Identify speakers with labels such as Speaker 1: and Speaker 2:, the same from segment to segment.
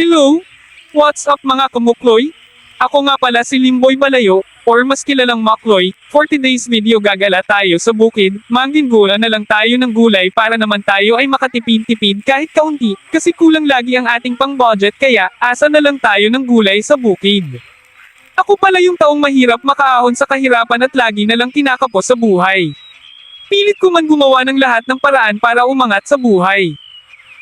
Speaker 1: Hello? What's up mga kumukloy? Ako nga pala si Limboy Balayo, or mas kilalang Makloy. For today's video gagala tayo sa bukid, manggingula na lang tayo ng gulay para naman tayo ay makatipid-tipid kahit kaunti, kasi kulang lagi ang ating pang budget kaya asa na lang tayo ng gulay sa bukid. Ako pala yung taong mahirap makaahon sa kahirapan at lagi na lang kinakapos sa buhay. Pilit ko man gumawa ng lahat ng paraan para umangat sa buhay.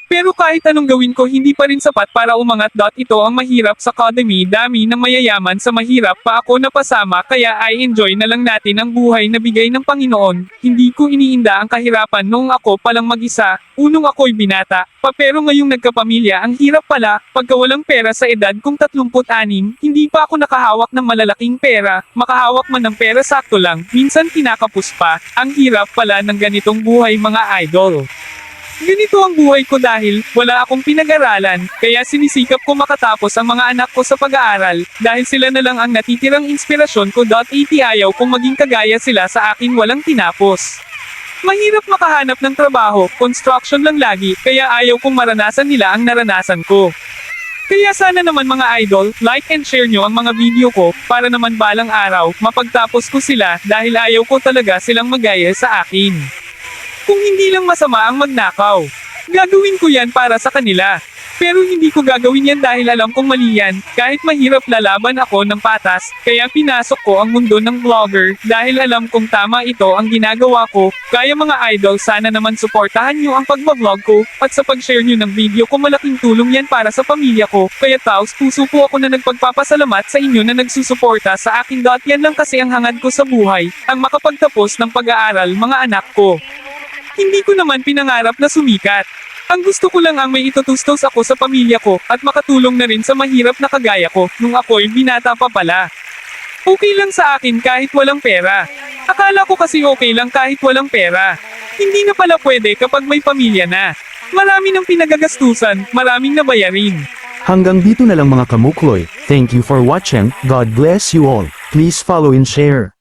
Speaker 1: Pero kahit anong gawin ko hindi pa rin sapat para umangat. Ito ang mahirap sa academy dami ng mayayaman sa mahirap pa ako napasama kaya ay enjoy na lang natin ang buhay na bigay ng Panginoon. Hindi ko iniinda ang kahirapan noong ako palang mag-isa, unong ako'y binata, pa pero ngayong nagkapamilya ang hirap pala, pagka walang pera sa edad kong 36, hindi pa ako nakahawak ng malalaking pera, makahawak man ng pera sakto lang, minsan kinakapos pa, ang hirap pala ng ganitong buhay mga idol. Ganito ang buhay ko dahil wala akong pinag-aralan, kaya sinisikap ko makatapos ang mga anak ko sa pag-aaral, dahil sila na lang ang natitirang inspirasyon ko. At ayaw kong maging kagaya sila sa akin walang tinapos. Mahirap makahanap ng trabaho, construction lang lagi, kaya ayaw kong maranasan nila ang naranasan ko. Kaya sana naman mga idol, like and share nyo ang mga video ko, para naman balang araw, mapagtapos ko sila, dahil ayaw ko talaga silang magaya sa akin. Kung hindi lang masama ang magnakaw. Gagawin ko yan para sa kanila. Pero hindi ko gagawin yan dahil alam kong mali yan, kahit mahirap lalaban ako ng patas, kaya pinasok ko ang mundo ng vlogger, dahil alam kong tama ito ang ginagawa ko, kaya mga idol sana naman suportahan nyo ang pagbablog ko, at sa pag-share nyo ng video ko malaking tulong yan para sa pamilya ko, kaya taos puso po ako na nagpagpapasalamat sa inyo na nagsusuporta sa akin. Yan lang kasi ang hangad ko sa buhay, ang makapagtapos ng pag-aaral mga anak ko. Hindi ko naman pinangarap na sumikat. Ang gusto ko lang ang may itutustos ako sa pamilya ko at makatulong na rin sa mahirap na kagaya ko nung ako'y binata pa pala. Okay lang sa akin kahit walang pera. Akala ko kasi okay lang kahit walang pera. Hindi na pala pwede kapag may pamilya na. Marami ng pinagagastusan, maraming nabayarin.
Speaker 2: Hanggang dito na lang mga kamukloy. Thank you for watching. God bless you all. Please follow and share.